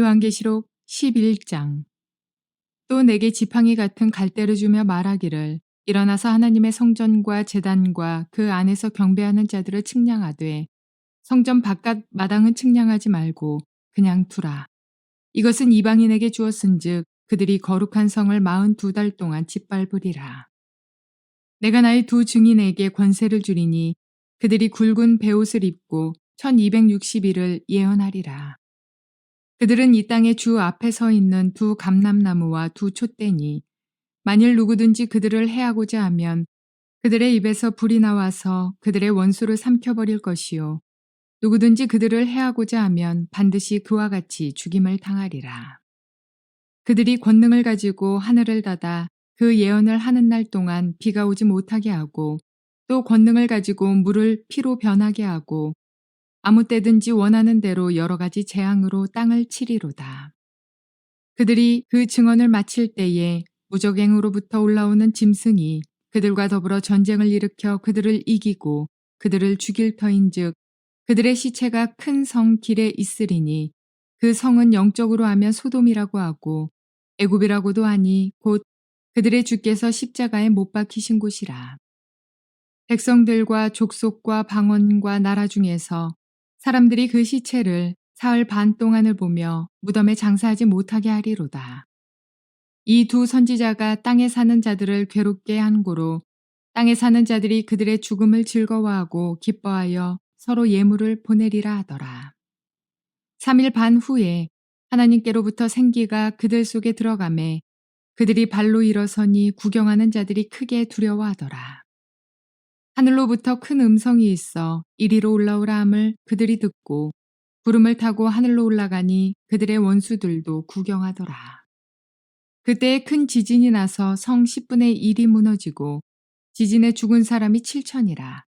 요한계시록 11장 또 내게 지팡이 같은 갈대를 주며 말하기를 일어나서 하나님의 성전과 재단과 그 안에서 경배하는 자들을 측량하되 성전 바깥 마당은 측량하지 말고 그냥 두라. 이것은 이방인에게 주었은즉 그들이 거룩한 성을 마흔 두 달 동안 짓밟으리라. 내가 나의 두 증인에게 권세를 주리니 그들이 굵은 베옷을 입고 1260일을 예언하리라. 그들은 이 땅의 주 앞에 서 있는 두 감람나무와 두 촛대니 만일 누구든지 그들을 해하고자 하면 그들의 입에서 불이 나와서 그들의 원수를 삼켜버릴 것이요. 누구든지 그들을 해하고자 하면 반드시 그와 같이 죽임을 당하리라. 그들이 권능을 가지고 하늘을 닫아 그 예언을 하는 날 동안 비가 오지 못하게 하고 또 권능을 가지고 물을 피로 변하게 하고 아무 때든지 원하는 대로 여러 가지 재앙으로 땅을 치리로다. 그들이 그 증언을 마칠 때에 무적행으로부터 올라오는 짐승이 그들과 더불어 전쟁을 일으켜 그들을 이기고 그들을 죽일 터인즉 그들의 시체가 큰 성 길에 있으리니 그 성은 영적으로 하면 소돔이라고 하고 애굽이라고도 하니 곧 그들의 주께서 십자가에 못 박히신 곳이라. 백성들과 족속과 방언과 나라 중에서 사람들이 그 시체를 사흘 반 동안을 보며 무덤에 장사하지 못하게 하리로다. 이 두 선지자가 땅에 사는 자들을 괴롭게 한 고로 땅에 사는 자들이 그들의 죽음을 즐거워하고 기뻐하여 서로 예물을 보내리라 하더라. 3일 반 후에 하나님께로부터 생기가 그들 속에 들어가매 그들이 발로 일어서니 구경하는 자들이 크게 두려워하더라. 하늘로부터 큰 음성이 있어 이리로 올라오라 함을 그들이 듣고 구름을 타고 하늘로 올라가니 그들의 원수들도 구경하더라. 그때에 큰 지진이 나서 성 10분의 1이 무너지고 지진에 죽은 사람이 7천이라.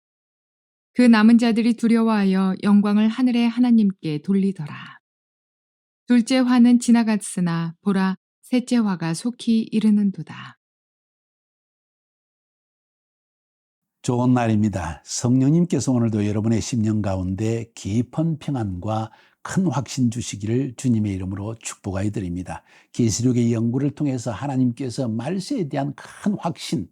그 남은 자들이 두려워하여 영광을 하늘의 하나님께 돌리더라. 둘째 화는 지나갔으나 보라 셋째 화가 속히 이르는도다. 좋은 날입니다. 성령님께서 오늘도 여러분의 심령 가운데 깊은 평안과 큰 확신 주시기를 주님의 이름으로 축복하여 드립니다. 계시록의 연구를 통해서 하나님께서 말세에 대한 큰 확신,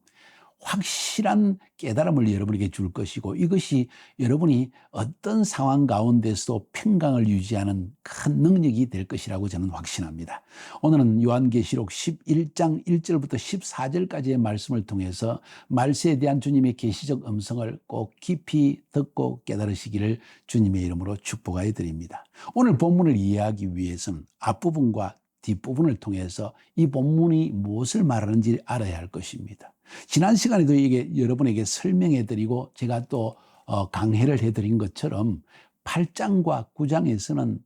확실한 깨달음을 여러분에게 줄 것이고 이것이 여러분이 어떤 상황 가운데서도 평강을 유지하는 큰 능력이 될 것이라고 저는 확신합니다. 오늘은 요한계시록 11장 1절부터 14절까지의 말씀을 통해서 말세에 대한 주님의 계시적 음성을 꼭 깊이 듣고 깨달으시기를 주님의 이름으로 축복하여 드립니다. 오늘 본문을 이해하기 위해서는 앞부분과 뒷부분을 통해서 이 본문이 무엇을 말하는지 알아야 할 것입니다. 지난 시간에도 이게 여러분에게 설명해 드리고 제가 또 어, 강해를 해 드린 것처럼 8장과 9장에서는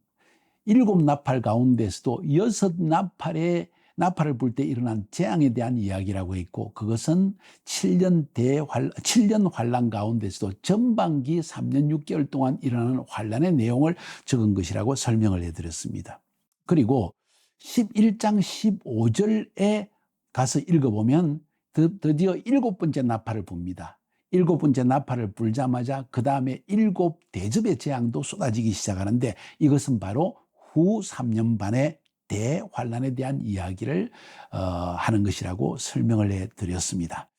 일곱 나팔 가운데서도 여섯 나팔의 나팔을 불 때 일어난 재앙에 대한 이야기라고 있고 그것은 7년 대환 7년 환란 가운데서도 전반기 3년 6개월 동안 일어나는 환란의 내용을 적은 것이라고 설명을 해 드렸습니다. 그리고 11장 15절에 가서 읽어보면 드디어 일곱 번째 나팔을 붑니다. 일곱 번째 나팔을 불자마자 그 다음에 일곱 대접의 재앙도 쏟아지기 시작하는데 이것은 바로 후 3년 반의 대환란에 대한 이야기를 어, 하는 것이라고 설명을 해드렸습니다.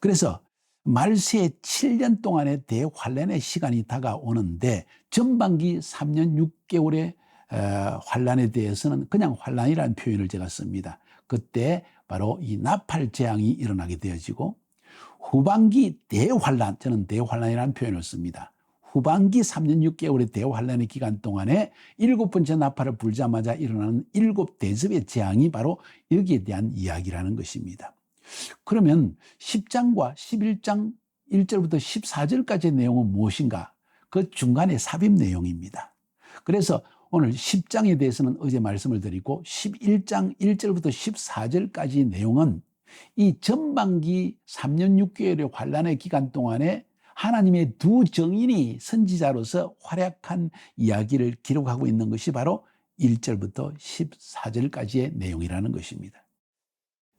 그래서 말세 7년 동안의 대환란의 시간이 다가오는데 전반기 3년 6개월의 어, 환란에 대해서는 그냥 환란이라는 표현을 제가 씁니다. 그때 바로 이 나팔 재앙이 일어나게 되어지고 후반기 대환란, 저는 대환란이라는 표현을 씁니다. 후반기 3년 6개월의 대환란의 기간 동안에 일곱 번째 나팔을 불자마자 일어나는 일곱 대접의 재앙이 바로 여기에 대한 이야기라는 것입니다. 그러면 10장과 11장 1절부터 14절까지의 내용은 무엇인가? 그 중간에 삽입 내용입니다. 그래서 오늘 10장에 대해서는 어제 말씀을 드리고 11장 1절부터 14절까지 내용은 이 전반기 3년 6개월의 환란의 기간 동안에 하나님의 두 정인이 선지자로서 활약한 이야기를 기록하고 있는 것이 바로 1절부터 14절까지의 내용이라는 것입니다.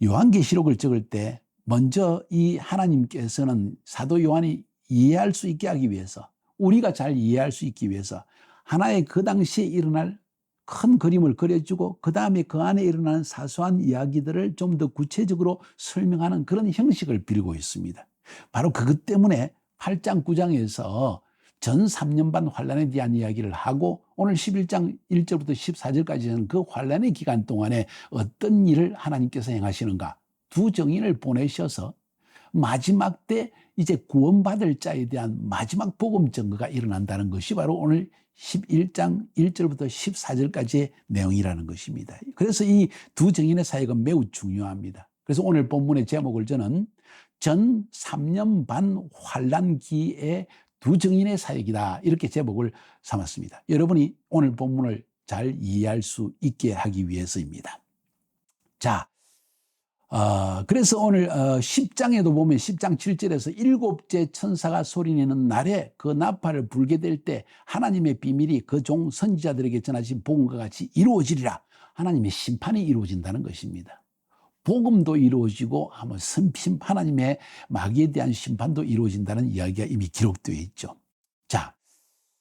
요한계시록을 적을 때 먼저 이 하나님께서는 사도 요한이 이해할 수 있게 하기 위해서 우리가 잘 이해할 수 있기 위해서 하나의 그 당시에 일어날 큰 그림을 그려주고 그 다음에 그 안에 일어나는 사소한 이야기들을 좀 더 구체적으로 설명하는 그런 형식을 빌고 있습니다. 바로 그것 때문에 8장 9장에서 전 3년 반 환란에 대한 이야기를 하고 오늘 11장 1절부터 14절까지는 그 환란의 기간 동안에 어떤 일을 하나님께서 행하시는가 두 정인을 보내셔서 마지막 때 이제 구원받을 자에 대한 마지막 복음 증거가 일어난다는 것이 바로 오늘 11장 1절부터 14절까지의 내용이라는 것입니다. 그래서 이두 정인의 사역은 매우 중요합니다. 그래서 오늘 본문의 제목을 저는 전 3년 반 환란기의 두 정인의 사역이다. 이렇게 제목을 삼았습니다. 여러분이 오늘 본문을 잘 이해할 수 있게 하기 위해서입니다. 자, 어, 그래서 오늘 어, 10장에도 보면 10장 7절에서 일곱째 천사가 소리내는 날에 그 나팔을 불게 될 때 하나님의 비밀이 그 종 선지자들에게 전하신 복음과 같이 이루어지리라. 하나님의 심판이 이루어진다는 것입니다. 복음도 이루어지고 아마 선심 하나님의 마귀에 대한 심판도 이루어진다는 이야기가 이미 기록되어 있죠. 자,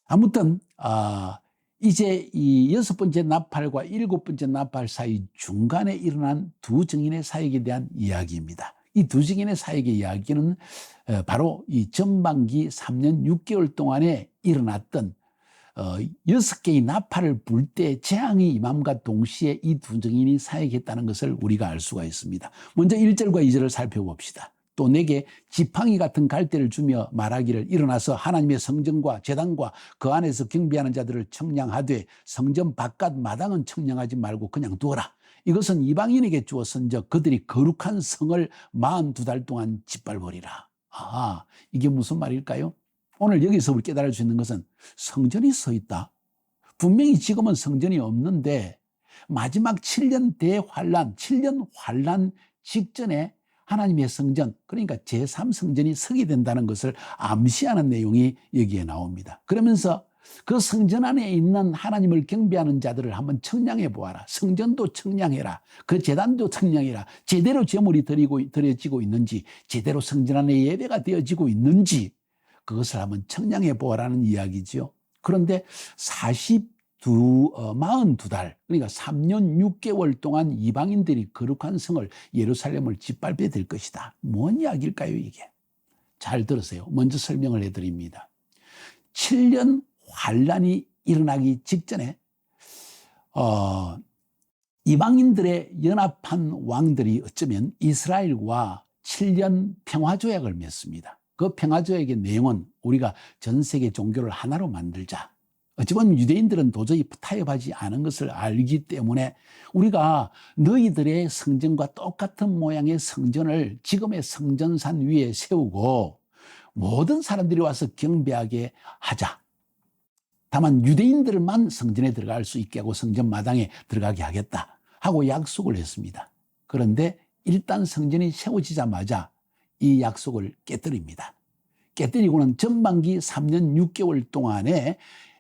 아무튼 아, 이제 이 여섯 번째 나팔과 일곱 번째 나팔 사이 중간에 일어난 두 증인의 사역에 대한 이야기입니다. 이 두 증인의 사역의 이야기는 어, 바로 이 전반기 3년 6개월 동안에 일어났던 어, 여섯 개의 나팔을 불 때 재앙이 임함과 동시에 이 두 증인이 사역했다는 것을 우리가 알 수가 있습니다. 먼저 1절과 2절을 살펴봅시다. 또 내게 지팡이 같은 갈대를 주며 말하기를 일어나서 하나님의 성전과 재단과 그 안에서 경배하는 자들을 청량하되 성전 바깥 마당은 청량하지 말고 그냥 두어라. 이것은 이방인에게 주어 선적 그들이 거룩한 성을 42달 동안 짓밟으리라. 아, 이게 무슨 말일까요? 오늘 여기서 우리 깨달을 수 있는 것은 성전이 서 있다. 분명히 지금은 성전이 없는데 마지막 7년 대환란, 7년 환란 직전에 하나님의 성전, 그러니까 제3성전이 서게 된다는 것을 암시하는 내용이 여기에 나옵니다. 그러면서 그 성전 안에 있는 하나님을 경배하는 자들을 한번 청량해 보아라. 성전도 청량해라. 그 재단도 청량해라. 제대로 제물이 드리고, 드려지고 있는지, 제대로 성전 안에 예배가 되어지고 있는지, 그것을 한번 청량해 보아라는 이야기지요. 그런데 42, 어, 42달, 그러니까 3년 6개월 동안 이방인들이 거룩한 성을 예루살렘을 짓밟게 될 것이다. 뭔 이야기일까요, 이게? 잘 들으세요. 먼저 설명을 해드립니다. 7년 환란이 일어나기 직전에 어, 이방인들의 연합한 왕들이 어쩌면 이스라엘과 7년 평화조약을 맺습니다. 그 평화조약의 내용은 우리가 전 세계 종교를 하나로 만들자. 어찌 보면 유대인들은 도저히 타협하지 않은 것을 알기 때문에 우리가 너희들의 성전과 똑같은 모양의 성전을 지금의 성전산 위에 세우고 모든 사람들이 와서 경배하게 하자. 다만 유대인들만 성전에 들어갈 수 있게 하고 성전 마당에 들어가게 하겠다 하고 약속을 했습니다. 그런데 일단 성전이 세워지자마자 이 약속을 깨뜨립니다. 깨뜨리고는 전반기 3년 6개월 동안에 어,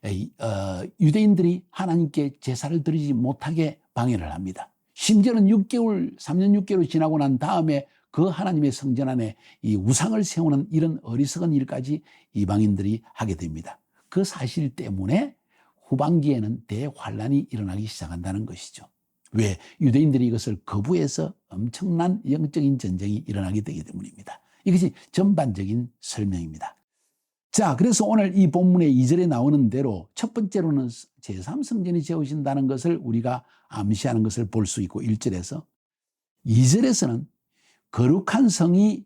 유대인들이 하나님께 제사를 드리지 못하게 방해를 합니다. 심지어는 6개월, 3년 6개월 지나고 난 다음에 그 하나님의 성전 안에 이 우상을 세우는 이런 어리석은 일까지 이방인들이 하게 됩니다. 그 사실 때문에 후반기에는 대환란이 일어나기 시작한다는 것이죠. 왜? 유대인들이 이것을 거부해서 엄청난 영적인 전쟁이 일어나게 되기 때문입니다. 이것이 전반적인 설명입니다. 자, 그래서 오늘 이 본문의 2절에 나오는 대로 첫 번째로는 제3성전이 세우신다는 것을 우리가 암시하는 것을 볼 수 있고 1절에서 2절에서는 거룩한 성이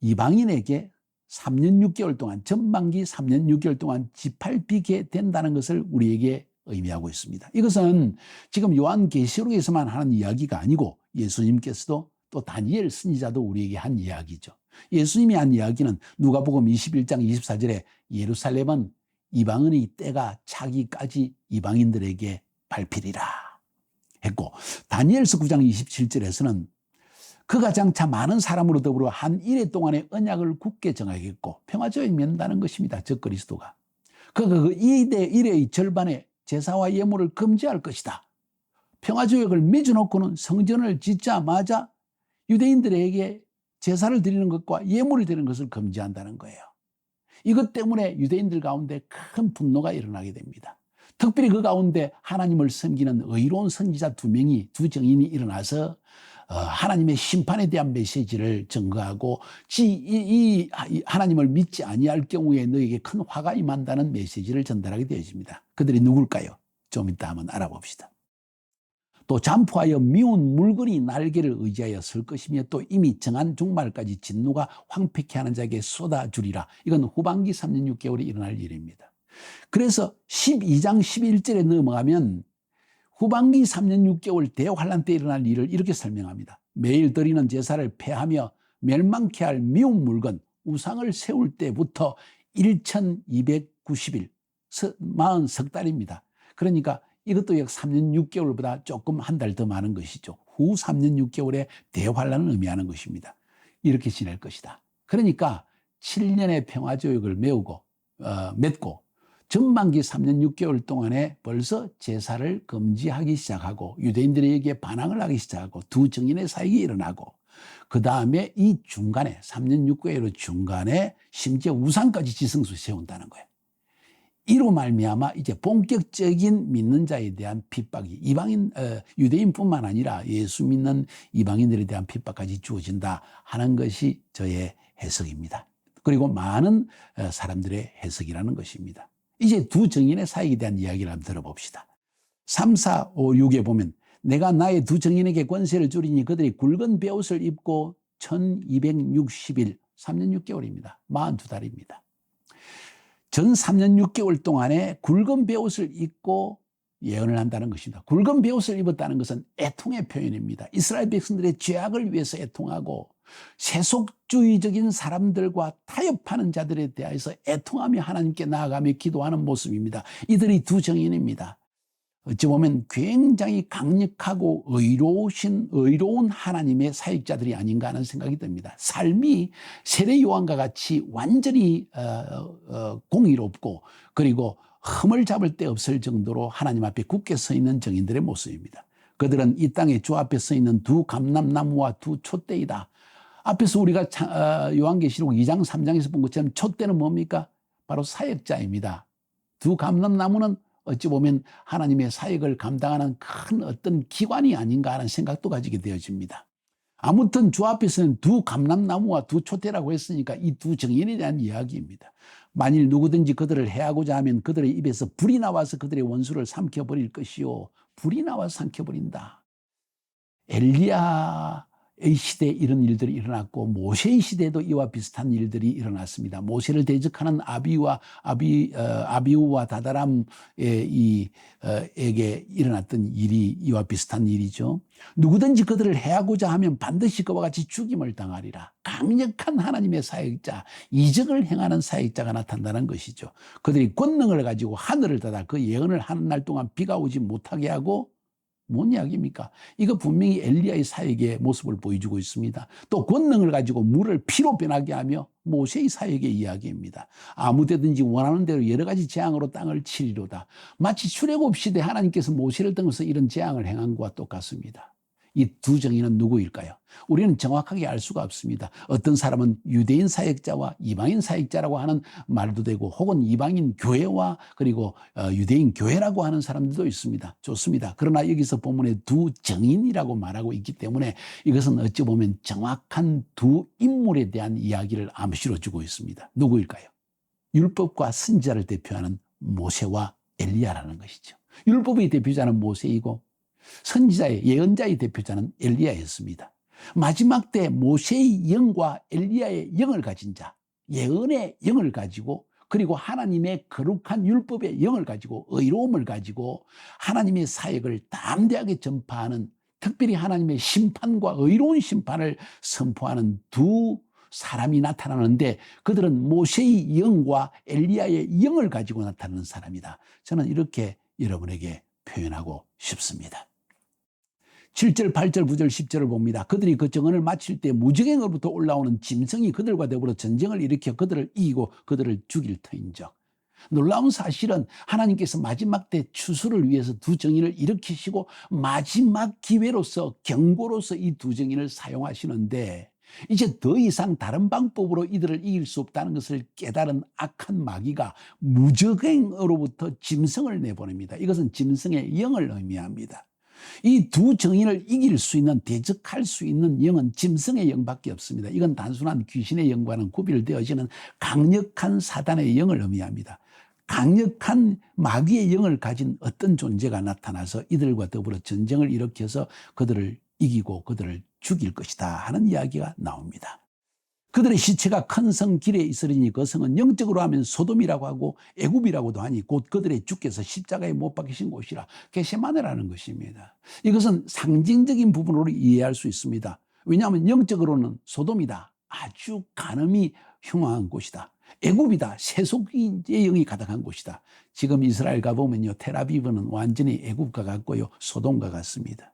이방인에게 3년 6개월 동안 전반기 3년 6개월 동안 짓밟히게 된다는 것을 우리에게 의미하고 있습니다. 이것은 지금 요한계시록에서만 하는 이야기가 아니고 예수님께서도 또 다니엘 선지자도 우리에게 한 이야기죠. 예수님이 한 이야기는 누가복음 21장 24절에 예루살렘은 이방인의 때가 차기까지 이방인들에게 밟히리라 했고 다니엘서 9장 27절에서는 그가 장차 많은 사람으로 더불어 한 일해 동안의 언약을 굳게 정하겠고 평화조약 맺는다는 것입니다. 저 그리스도가. 그가 그 이대 일의 절반의 제사와 예물을 금지할 것이다. 평화조약을 맺어놓고는 성전을 짓자마자 유대인들에게 제사를 드리는 것과 예물을 드리는 것을 금지한다는 거예요. 이것 때문에 유대인들 가운데 큰 분노가 일어나게 됩니다. 특별히 그 가운데 하나님을 섬기는 의로운 선지자 두 명이 두 정인이 일어나서 어, 하나님의 심판에 대한 메시지를 증거하고 지, 이, 이 하나님을 믿지 아니할 경우에 너에게 큰 화가 임한다는 메시지를 전달하게 되어집니다. 그들이 누굴까요? 좀 이따 한번 알아봅시다. 또 잠포하여 미운 물건이 날개를 의지하여 설 것이며 또 이미 정한 종말까지 진노가 황폐케 하는 자에게 쏟아주리라. 이건 후반기 3년 6개월에 일어날 일입니다. 그래서 12장 11절에 넘어가면 후반기 3년 6개월 대환란 때 일어날 일을 이렇게 설명합니다. 매일 드리는 제사를 폐하며 멸망케 할 미운 물건 우상을 세울 때부터 1290일 40석 달입니다. 그러니까 이것도 약 3년 6개월보다 조금 한 달 더 많은 것이죠. 후 3년 6개월의 대환란을 의미하는 것입니다. 이렇게 지낼 것이다. 그러니까 7년의 평화 조약을 메우고 어, 맺고 전반기 3년 6개월 동안에 벌써 제사를 금지하기 시작하고 유대인들에게 반항을 하기 시작하고 두 정인의 사역이 일어나고 그 다음에 이 중간에 3년 6개월 중간에 심지어 우상까지 지성수 세운다는 거예요. 이로 말미암아 이제 본격적인 믿는 자에 대한 핍박이 이방인 어, 유대인뿐만 아니라 예수 믿는 이방인들에 대한 핍박까지 주어진다 하는 것이 저의 해석입니다. 그리고 많은 어, 사람들의 해석이라는 것입니다. 이제 두 정인의 사역에 대한 이야기를 한번 들어봅시다. 3, 4, 5, 6에 보면 내가 나의 두 정인에게 권세를 주리니 그들이 굵은 베옷을 입고 1260일 3년 6개월입니다. 42달입니다. 전 3년 6개월 동안에 굵은 베옷을 입고 예언을 한다는 것입니다. 굵은 베옷을 입었다는 것은 애통의 표현입니다. 이스라엘 백성들의 죄악을 위해서 애통하고 세속주의적인 사람들과 타협하는 자들에 대해서 애통하며 하나님께 나아가며 기도하는 모습입니다. 이들이 두 정인입니다. 어찌 보면 굉장히 강력하고 의로우신, 의로운 하나님의 사역자들이 아닌가 하는 생각이 듭니다. 삶이 세례 요한과 같이 완전히, 어, 어, 공의롭고 그리고 흠을 잡을 데 없을 정도로 하나님 앞에 굳게 서 있는 정인들의 모습입니다. 그들은 이 땅에 주 앞에 서 있는 두 감람나무와 두 촛대이다. 앞에서 우리가 어, 요한계시록 2장, 3장에서 본 것처럼 촛대는 뭡니까? 바로 사역자입니다. 두 감람나무는 어찌 보면 하나님의 사역을 감당하는 큰 어떤 기관이 아닌가 하는 생각도 가지게 되어집니다. 아무튼 주 앞에서는 두 감람나무와 두 촛대라고 했으니까 이 두 정인에 대한 이야기입니다. 만일 누구든지 그들을 해하고자 하면 그들의 입에서 불이 나와서 그들의 원수를 삼켜버릴 것이요. 불이 나와서 삼켜버린다. 엘리야 의 시대에 이런 일들이 일어났고 모세의 시대에도 이와 비슷한 일들이 일어났습니다. 모세를 대적하는 아비와 아비 어, 아비우와 다다람의 이 어, 에게 일어났던 일이 이와 비슷한 일이죠. 누구든지 그들을 해하고자 하면 반드시 그와 같이 죽임을 당하리라. 강력한 하나님의 사역자, 이적을 행하는 사역자가 나타난다는 것이죠. 그들이 권능을 가지고 하늘을 닫아 그 예언을 하는 날 동안 비가 오지 못하게 하고 뭔 이야기입니까? 이거 분명히 엘리야의 사역의 모습을 보여주고 있습니다. 또 권능을 가지고 물을 피로 변하게 하며 모세의 사역의 이야기입니다. 아무데든지 원하는 대로 여러 가지 재앙으로 땅을 치리로다. 마치 출애굽 시대 하나님께서 모세를 통해서 이런 재앙을 행한 것과 똑같습니다. 이 두 정의는 누구일까요? 우리는 정확하게 알 수가 없습니다. 어떤 사람은 유대인 사역자와 이방인 사역자라고 하는 말도 되고 혹은 이방인 교회와 그리고 어, 유대인 교회라고 하는 사람들도 있습니다. 좋습니다. 그러나 여기서 본문에 두 정인이라고 말하고 있기 때문에 이것은 어찌 보면 정확한 두 인물에 대한 이야기를 암시로 주고 있습니다. 누구일까요? 율법과 선지자를 대표하는 모세와 엘리야라는 것이죠. 율법의 대표자는 모세이고 선지자의 예언자의 대표자는 엘리야였습니다. 마지막 때 모세의 영과 엘리야의 영을 가진 자, 예언의 영을 가지고 그리고 하나님의 거룩한 율법의 영을 가지고 의로움을 가지고 하나님의 사역을 담대하게 전파하는 특별히 하나님의 심판과 의로운 심판을 선포하는 두 사람이 나타나는데 그들은 모세의 영과 엘리야의 영을 가지고 나타나는 사람이다. 저는 이렇게 여러분에게 표현하고 싶습니다. 7절, 8절, 9절, 10절을 봅니다. 그들이 그 정언을 마칠 때 무정행으로부터 올라오는 짐승이 그들과 더불어 전쟁을 일으켜 그들을 이기고 그들을 죽일 터인적. 놀라운 사실은 하나님께서 마지막 때 추수를 위해서 두 정인을 일으키시고 마지막 기회로서 경고로서 이 두 정인을 사용하시는데 이제 더 이상 다른 방법으로 이들을 이길 수 없다는 것을 깨달은 악한 마귀가 무적행으로부터 짐승을 내보냅니다. 이것은 짐승의 영을 의미합니다. 이 두 정인을 이길 수 있는 대적할 수 있는 영은 짐승의 영밖에 없습니다. 이건 단순한 귀신의 영과는 구별되어지는 강력한 사단의 영을 의미합니다. 강력한 마귀의 영을 가진 어떤 존재가 나타나서 이들과 더불어 전쟁을 일으켜서 그들을 이기고 그들을 죽일 것이다 하는 이야기가 나옵니다. 그들의 시체가 큰 성 길에 있으리니 그 성은 영적으로 하면 소돔이라고 하고 애굽이라고도 하니 곧 그들의 주께서 십자가에 못 박히신 곳이라 게세마네라는 것입니다. 이것은 상징적인 부분으로 이해할 수 있습니다. 왜냐하면 영적으로는 소돔이다. 아주 간음이 흉악한 곳이다. 애굽이다. 세속의 영이 가득한 곳이다. 지금 이스라엘 가보면요. 테라비브는 완전히 애굽과 같고요. 소돔과 같습니다.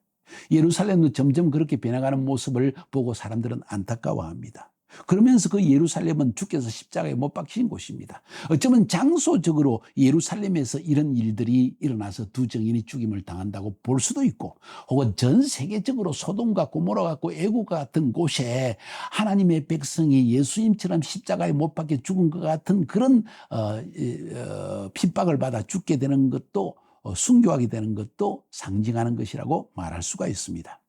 예루살렘도 점점 그렇게 변해가는 모습을 보고 사람들은 안타까워합니다. 그러면서 그 예루살렘은 주께서 십자가에 못 박히신 곳입니다. 어쩌면 장소적으로 예루살렘에서 이런 일들이 일어나서 두 정인이 죽임을 당한다고 볼 수도 있고 혹은 전 세계적으로 소돔과 고모라 같고 애국 같은 곳에 하나님의 백성이 예수님처럼 십자가에 못 박혀 죽은 것 같은 그런 어, 어, 핍박을 받아 죽게 되는 것도 어, 순교하게 되는 것도 상징하는 것이라고 말할 수가 있습니다.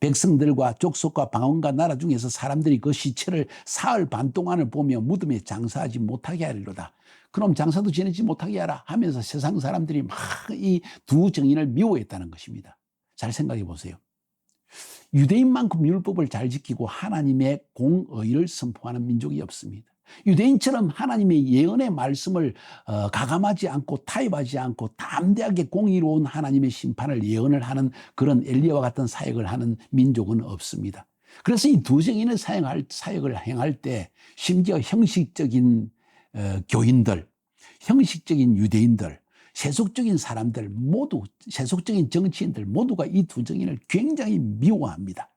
백성들과 족속과 방언과 나라 중에서 사람들이 그 시체를 사흘 반 동안을 보며 무덤에 장사하지 못하게 하리로다. 그럼 장사도 지내지 못하게 하라 하면서 세상 사람들이 막 이 두 정인을 미워했다는 것입니다. 잘 생각해 보세요. 유대인만큼 율법을 잘 지키고 하나님의 공의를 선포하는 민족이 없습니다. 유대인처럼 하나님의 예언의 말씀을 어, 가감하지 않고 타협하지 않고 담대하게 공의로운 하나님의 심판을 예언을 하는 그런 엘리야와 같은 사역을 하는 민족은 없습니다. 그래서 이두 정인의 사역할, 사역을 행할 때 심지어 형식적인 어, 교인들, 형식적인 유대인들, 세속적인 사람들 모두 세속적인 정치인들 모두가 이두 정인을 굉장히 미워합니다.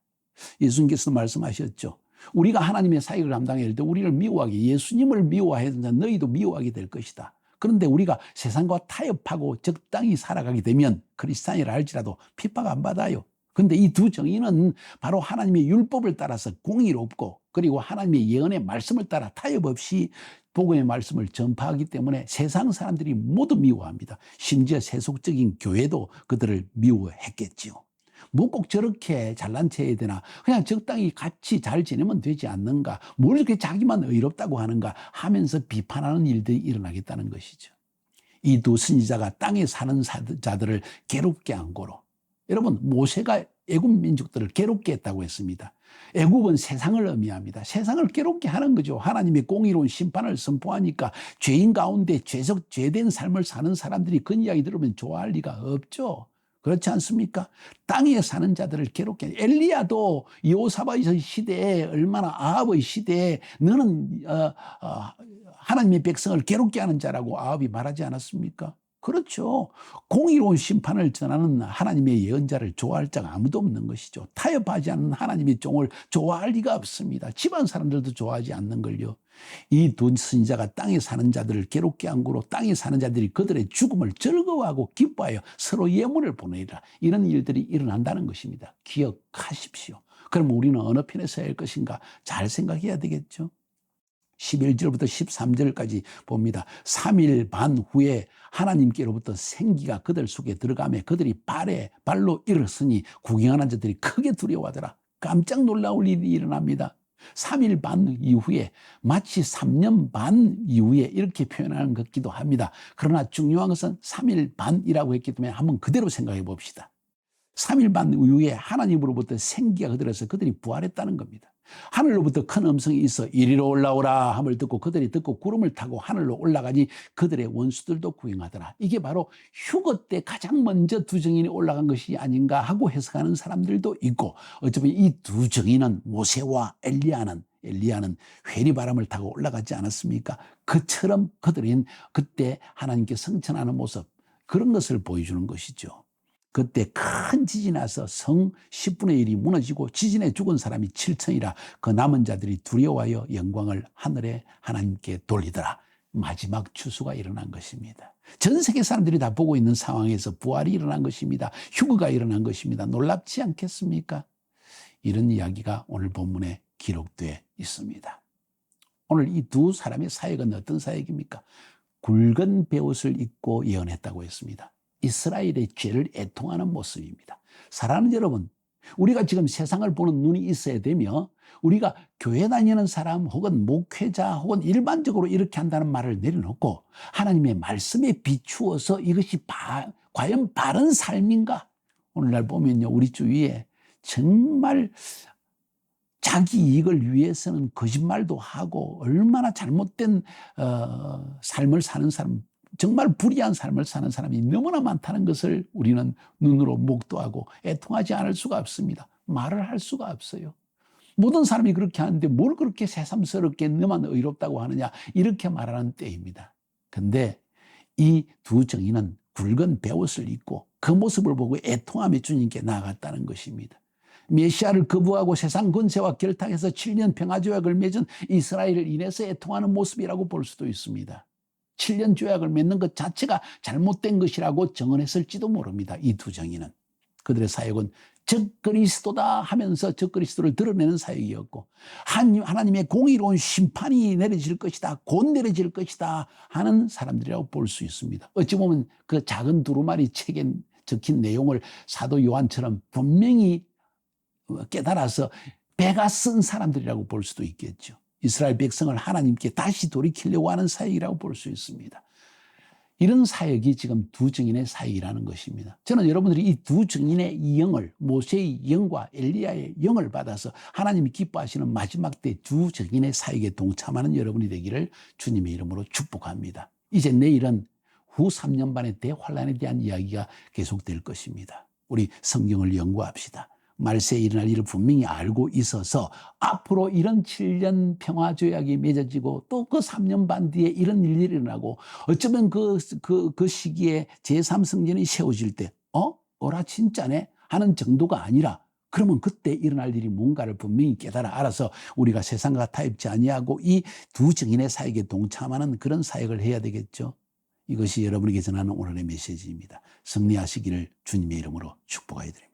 예수님께서 말씀하셨죠. 우리가 하나님의 사역을 감당할 때 우리를 미워하게 예수님을 미워해서 너희도 미워하게 될 것이다. 그런데 우리가 세상과 타협하고 적당히 살아가게 되면 크리스찬이라 할지라도 핍박 안 받아요. 근데 이 두 정의는 바로 하나님의 율법을 따라서 공의롭고 그리고 하나님의 예언의 말씀을 따라 타협 없이 복음의 말씀을 전파하기 때문에 세상 사람들이 모두 미워합니다. 심지어 세속적인 교회도 그들을 미워했겠지요. 뭐 꼭 저렇게 잘난 체 해야 되나? 그냥 적당히 같이 잘 지내면 되지 않는가? 뭘 이렇게 자기만 의롭다고 하는가? 하면서 비판하는 일들이 일어나겠다는 것이죠. 이 두 선지자가 땅에 사는 자들을 괴롭게 한 거로. 여러분, 모세가 애굽 민족들을 괴롭게 했다고 했습니다. 애굽은 세상을 의미합니다. 세상을 괴롭게 하는 거죠. 하나님의 공의로운 심판을 선포하니까 죄인 가운데 죄적 죄된 삶을 사는 사람들이 그 이야기 들으면 좋아할 리가 없죠. 그렇지 않습니까? 땅에 사는 자들을 괴롭게 엘리야도 요사바의 시대에 얼마나 아합의 시대에 너는 어, 어, 하나님의 백성을 괴롭게 하는 자라고 아합이 말하지 않았습니까? 그렇죠. 공의로운 심판을 전하는 하나님의 예언자를 좋아할 자가 아무도 없는 것이죠. 타협하지 않는 하나님의 종을 좋아할 리가 없습니다. 집안 사람들도 좋아하지 않는 걸요. 이두 선지자가 땅에 사는 자들을 괴롭게 한 거로 땅에 사는 자들이 그들의 죽음을 즐거워하고 기뻐하여 서로 예물을 보내라. 이런 일들이 일어난다는 것입니다. 기억하십시오. 그럼 우리는 어느 편에 서야 할 것인가 잘 생각해야 되겠죠. 11절부터 13절까지 봅니다. 3일 반 후에 하나님께로부터 생기가 그들 속에 들어가며 그들이 발에 발로 일었으니 구경하는 자들이 크게 두려워하더라. 깜짝 놀라울 일이 일어납니다. 3일 반 이후에 마치 3년 반 이후에 이렇게 표현하는 것 같기도 합니다. 그러나 중요한 것은 3일 반이라고 했기 때문에 한번 그대로 생각해 봅시다. 3일 반 이후에 하나님으로부터 생기가 그들에서 그들이 부활했다는 겁니다. 하늘로부터 큰 음성이 있어 이리로 올라오라 함을 듣고 그들이 듣고 구름을 타고 하늘로 올라가니 그들의 원수들도 구경하더라. 이게 바로 휴거 때 가장 먼저 두 정인이 올라간 것이 아닌가 하고 해석하는 사람들도 있고 어쩌면 이 두 정인은 모세와 엘리야는 엘리야는 회리 바람을 타고 올라가지 않았습니까? 그처럼 그들은 그때 하나님께 성천하는 모습 그런 것을 보여주는 것이죠. 그때 큰 지진이 나서 성 10분의 1이 무너지고 지진에 죽은 사람이 7천이라 그 남은 자들이 두려워하여 영광을 하늘에 하나님께 돌리더라. 마지막 추수가 일어난 것입니다. 전 세계 사람들이 다 보고 있는 상황에서 부활이 일어난 것입니다. 휴거가 일어난 것입니다. 놀랍지 않겠습니까? 이런 이야기가 오늘 본문에 기록되어 있습니다. 오늘 이 두 사람의 사역은 어떤 사역입니까? 굵은 베옷을 입고 예언했다고 했습니다. 이스라엘의 죄를 애통하는 모습입니다. 사랑하는 여러분, 우리가 지금 세상을 보는 눈이 있어야 되며 우리가 교회 다니는 사람 혹은 목회자 혹은 일반적으로 이렇게 한다는 말을 내려놓고 하나님의 말씀에 비추어서 이것이 바, 과연 바른 삶인가? 오늘날 보면요, 우리 주위에 정말 자기 이익을 위해서는 거짓말도 하고 얼마나 잘못된 어, 삶을 사는 사람, 정말 불의한 삶을 사는 사람이 너무나 많다는 것을 우리는 눈으로 목도하고 애통하지 않을 수가 없습니다. 말을 할 수가 없어요. 모든 사람이 그렇게 하는데 뭘 그렇게 새삼스럽게 너만 의롭다고 하느냐 이렇게 말하는 때입니다. 근데 이 두 정인은 굵은 베옷을 입고 그 모습을 보고 애통하며 주님께 나아갔다는 것입니다. 메시아를 거부하고 세상 권세와 결탁해서 7년 평화조약을 맺은 이스라엘을 인해서 애통하는 모습이라고 볼 수도 있습니다. 7년 조약을 맺는 것 자체가 잘못된 것이라고 정언했을지도 모릅니다. 이 두 정의는. 그들의 사역은 적 그리스도다 하면서 적 그리스도를 드러내는 사역이었고 하나님의 공의로운 심판이 내려질 것이다. 곧 내려질 것이다 하는 사람들이라고 볼 수 있습니다. 어찌 보면 그 작은 두루마리 책에 적힌 내용을 사도 요한처럼 분명히 깨달아서 배가 쓴 사람들이라고 볼 수도 있겠죠. 이스라엘 백성을 하나님께 다시 돌이키려고 하는 사역이라고 볼 수 있습니다. 이런 사역이 지금 두 증인의 사역이라는 것입니다. 저는 여러분들이 이 두 증인의 영을 모세의 영과 엘리야의 영을 받아서 하나님이 기뻐하시는 마지막 때 두 증인의 사역에 동참하는 여러분이 되기를 주님의 이름으로 축복합니다. 이제 내일은 후 3년 반의 대환란에 대한 이야기가 계속될 것입니다. 우리 성경을 연구합시다. 말세에 일어날 일을 분명히 알고 있어서 앞으로 이런 7년 평화 조약이 맺어지고 또 그 3년 반 뒤에 이런 일이 일어나고 어쩌면 그, 그, 그 시기에 제3성전이 세워질 때, 어? 어라, 진짜네? 하는 정도가 아니라 그러면 그때 일어날 일이 뭔가를 분명히 깨달아 알아서 우리가 세상과 타협지 아니하고 이두 정인의 사역에 동참하는 그런 사역을 해야 되겠죠. 이것이 여러분에게 전하는 오늘의 메시지입니다. 승리하시기를 주님의 이름으로 축복하여 드립니다.